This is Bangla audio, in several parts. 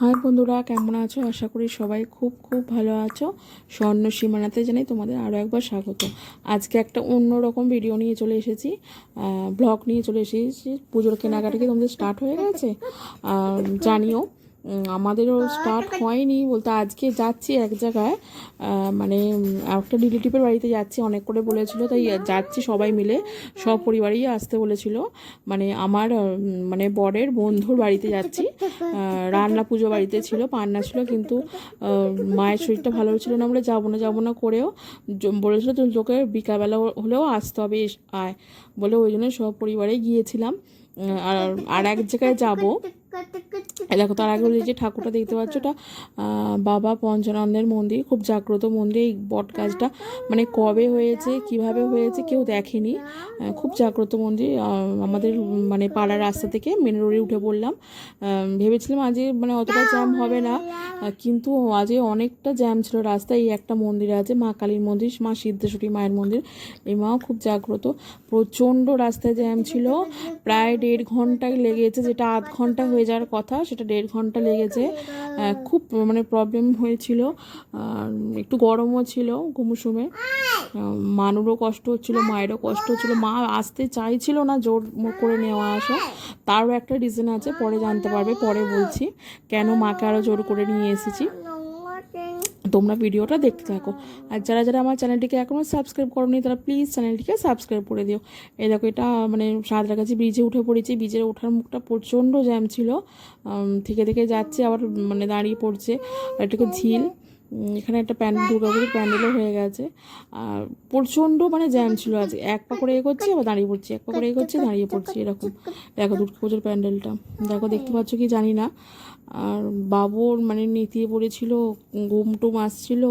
হাই বন্ধুরা, কেমন আছো? আশা করি সবাই খুব খুব ভালো আছো। স্বর্ণ সীমানাতে জানাই তোমাদের আরও একবার স্বাগত। আজকে একটা অন্য রকম ভিডিও নিয়ে চলে এসেছি। ব্লগ নিয়ে চলে এসেছি। পুজোর কেনাকাটা কি তোমাদের স্টার্ট হয়ে গেছে? জানিও। আমাদেরও স্টার্ট হয়নি বলতে আজকে যাচ্ছি এক জায়গায় মানে একটা রিলেটিভের বাড়িতে যাচ্ছি অনেক করে বলেছিল তাই যাচ্ছি সবাই মিলে সব পরিবারই আসতে বলেছিল। মানে আমার মানে বরের বন্ধুর বাড়িতে যাচ্ছি রান্না পুজো বাড়িতে ছিল পান্না ছিল কিন্তু মায়ের শরীরটা ভালো ছিল না বলে যাব না যাব না করেও বলেছিল তো তোকে বিকালবেলা হলেও আসতে হবে আয় বলে ওই জন্য সব পরিবারে গিয়েছিলাম। আর আর এক জায়গায় যাব। দেখো, তার আগে যে ঠাকুরটা দেখতে পাচ্ছ ওটা বাবা পঞ্চানন্দের মন্দির, খুব জাগ্রত মন্দির, এই বট গাছটা। মানে কবে হয়েছে, কীভাবে হয়েছে, কেউ দেখেনি। খুব জাগ্রত মন্দির আমাদের মানে পাড়ার রাস্তা থেকে মেন রোডে উঠে পড়লাম। ভেবেছিলাম আজকে মানে অতটা জ্যাম হবে না কিন্তু আজকে অনেকটা জ্যাম ছিল রাস্তায়। এই একটা মন্দির আছে, মা কালীর মন্দির, মা সিদ্ধেশ্বরী মায়ের মন্দির। এই মাও খুব জাগ্রত, প্রচণ্ড রাস্তায় জ্যাম ছিল। প্রায় দেড় ঘণ্টা লেগেছে, যেটা আধ ঘণ্টা হয়ে যাওয়ার কথা, সেটা দেড় ঘণ্টা লেগেছে। খুব মানে প্রবলেম হয়েছিল একটু গরমও ছিল ঘুমুসুমে। মানুরও কষ্ট হচ্ছিল, মায়েরও কষ্ট হচ্ছিল, মা আসতে চাইছিল না জোর করে নেওয়া আসা। তারও একটা রিজন আছে, পরে জানতে পারবে, পরে বলছি। কেন মাকে আরও জোর করে নিয়ে এসেছি? তোমরা ভিডিওটা দেখতে থাকো। আর যারা যারা আমার চ্যানেলটিকে এখনও সাবস্ক্রাইব করোনি, তারা প্লিজ চ্যানেলটিকে সাবস্ক্রাইব করে দিও। এই দেখো, এটা মানে সাঁতরাগাছি ব্রিজে উঠে পড়েছি। ব্রিজের ওঠার মুখটা প্রচণ্ড জ্যাম ছিল। থেকে থেকে যাচ্ছে, আবার মানে দাঁড়িয়ে পড়ছে। আর একটু ঝিল। এখানে একটা প্যান্ডেল দুর্গাপুরের প্যান্ডেলও হয়ে গেছে। আর প্রচণ্ড মানে জ্যাম ছিল আজ এক পা করে এগোচ্ছি, আবার দাঁড়িয়ে পড়ছি। এক পা করে এগোচ্ছি, দাঁড়িয়ে পড়ছি, এরকম। দেখো দুর্গাপুজোর প্যান্ডেলটা। দেখো, দেখতে পাচ্ছ কি জানি না। আর বাবুর মানে নেতিয়ে পড়েছিল, ঘুম টুম আসছিল।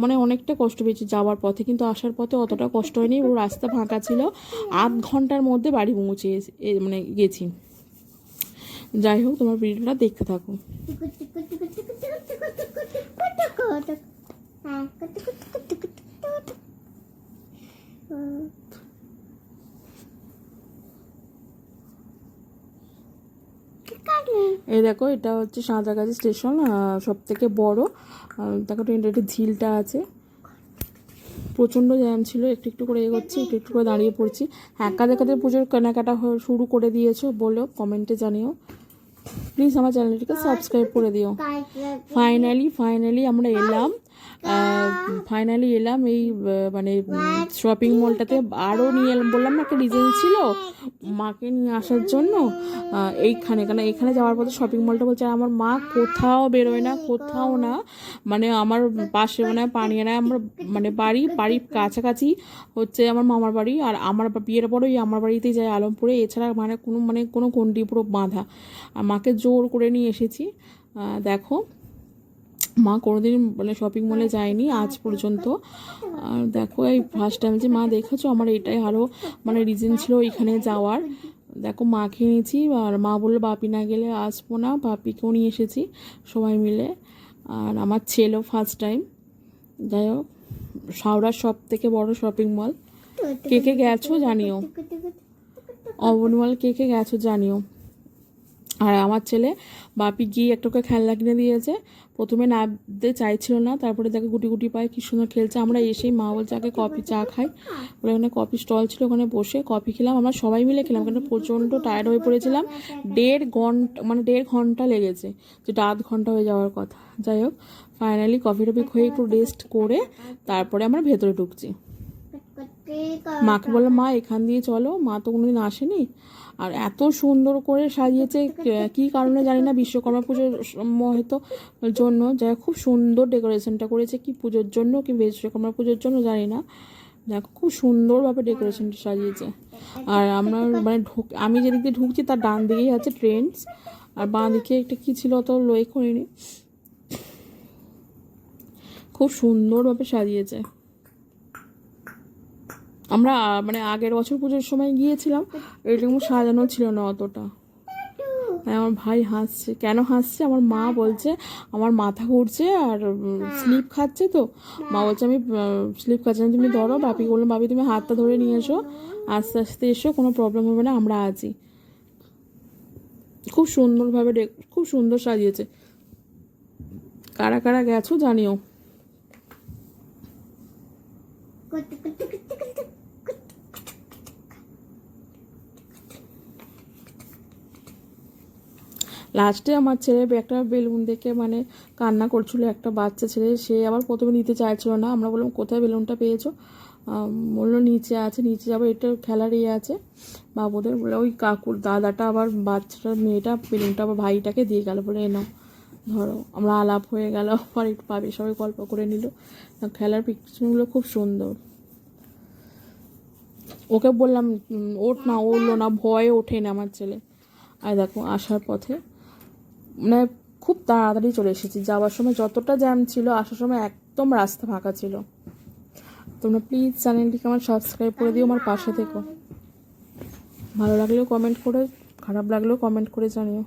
মানে অনেকটা কষ্ট পেয়েছি যাওয়ার পথে, কিন্তু আসার পথে অতটা কষ্ট হয়নি। ও রাস্তা ফাঁকা ছিল। আধ ঘণ্টার মধ্যে বাড়ি পৌঁছে মানে গেছি। যাই হোক তোমার ভিডিওটা দেখতে থাকো। এই দেখো এটা হচ্ছে সাঁতরাগাছি স্টেশন সব থেকে বড়। দেখো ট্রেনটা একটু ঝিলটা আছে। প্রচণ্ড জ্যাম ছিল একটু একটু করে এগোচ্ছি একটু একটু করে দাঁড়িয়ে পড়ছি। হ্যাঁ কাদের কাদের পুজোর কেনাকাটা শুরু করে দিয়েছ বলো কমেন্টে জানিও। প্লিজ আমার চ্যানেলটিকে সাবস্ক্রাইব করে দিও। ফাইনালি ফাইনালি আমরা এলাম। ফাইনালি এলাম এই মানে শপিং মলটাতে আরও নিয়ে এলাম, বললাম না, একটা রিজন ছিল মাকে নিয়ে আসার জন্য। এইখানে কারণ এখানে যাওয়ার পথে শপিং মলটা বলছে আমার মা কোথাও বেরোয় না, কোথাও না। মানে আমার পাশে মানে পানিয়ানায় আমার মানে বাড়ি, বাড়ির কাছাকাছি হচ্ছে আমার মামার বাড়ি। আর আমার বিয়ের পরেই আমার বাড়িতেই যায় আলমপুরে। এছাড়া মানে কোনো মানে কোনো গন্ডি পুরো বাঁধা। আর মাকে জোর করে নিয়ে এসেছি। দেখো মা কোনোদিন মানে শপিং মলে যায়নি আজ পর্যন্ত। আর দেখো এই ফার্স্ট টাইম যে মা দেখেছ, আমার এটাই আরও মানে রিজন ছিল এখানে যাওয়ার। দেখো মাকে নিয়েছি, আর মা বলল, বাপি না গেলে আসব না, বাপিকেও নিয়ে এসেছি সবাই মিলে। আর আমার ছেলেও ফার্স্ট টাইম যাই হোক হাওড়ার সব থেকে বড় শপিং মল কে কে গেছো জানিও। অবনমল কে কে গেছো জানিও। আর আমার ছেলে বাপি গিয়ে একটা ওকে খেলনা কিনে দিয়েছে। প্রথমে নামতে চাইছিল না, তারপরে দেখে গুটি গুটি পায় কি সুন্দর খেলছে। আমরা এসেই মা বলছে, আগে কফি চা খাই। ওরা ওখানে কফি স্টল ছিল, ওখানে বসে কফি খেলাম। আমরা সবাই মিলে খেলাম ওখানে প্রচণ্ড টায়ার্ড হয়ে পড়েছিলাম। দেড় ঘণ্টা মানে দেড় ঘণ্টা লেগেছে, যেটা আধ ঘণ্টা হয়ে যাওয়ার কথা। যাই হোক ফাইনালি কফি টফি খেয়ে একটু রেস্ট করে তারপরে আমরা ভেতরে ঢুকছি। মাকে বললাম, মা, এখান দিয়ে চলো। মা তো কোনোদিন আসেনি। আর এত সুন্দর করে সাজিয়েছে, কে- কারণে জানি না, বিশ্বকর্মা পুজোর হয়তো জন্য, যা খুব সুন্দর ডেকোরেশনটা করেছে, কি পুজোর জন্য, কি বিশ্বকর্মা পুজোর জন্য জানি না। দেখো খুব সুন্দরভাবে ডেকোরেশনটা সাজিয়েছে। আর আমরা মানে ঢুক, আমি যেদিক দিয়ে ঢুকছি, তার ডান দিকেই আছে ট্রেন্ডস। আর বাঁ দিকে একটা কী ছিল অত লই করিনি। খুব সুন্দরভাবে সাজিয়েছে। আমরা মানে আগের বছর পুজোর সময় গিয়েছিলাম, এরকম সাজানো ছিল না অতটা। হ্যাঁ আমার ভাই হাসছে। কেন হাসছে? আমার মা বলছে, আমার মাথা ঘুরছে আর স্লিপ খাচ্ছে তো। মা বলছে, আমি স্লিপ খাচ্ছি না, তুমি ধরো, বাপি বললাম বাপি, তুমি হাতটা ধরে নিয়ে এসো। আস্তে আস্তে এসো, কোনো প্রবলেম হবে না, আমরা আছি। খুব সুন্দরভাবে খুব সুন্দর সাজিয়েছে। কারা কারা গেছো জানিও। লাস্টে আমার ছেলে একটা বেলুন দেখে মানে কান্না করছিল, একটা বাচ্চা ছেলে, সে আবার প্রথমে নিতে চাইছিল না। আমরা বললাম, কোথায় বেলুনটা পেয়েছ? বলল, নিচে আছে, নিচে যাব। এটা খেলার ইয়ে আছে। বাবুদের বলে ওই কাকুর দাদাটা আবার বাচ্চাটা, মেয়েটা বেলুনটা আবার ভাইটাকে দিয়ে গেল। বলে এনো ধরো। আমরা আলাপ হয়ে গেল আবার একটু পাবে, সবাই গল্প করে নিল। খেলার পিকচারগুলো খুব সুন্দর। ওকে বললাম ওঠ না উঠল না, ভয়ে ওঠে না আমার ছেলে। আর দেখো, আসার পথে মানে খুব তাড়াতাড়ি চলে এসেছি। যাওয়ার সময় যতটা জ্যাম ছিল, আসার সময় একদম রাস্তা ফাঁকা ছিল। তোমরা প্লিজ চ্যানেলটিকে আমার সাবস্ক্রাইব করে দিও, আমার পাশে থেকো। ভালো লাগলেও কমেন্ট করে, খারাপ লাগলেও কমেন্ট করে জানিও।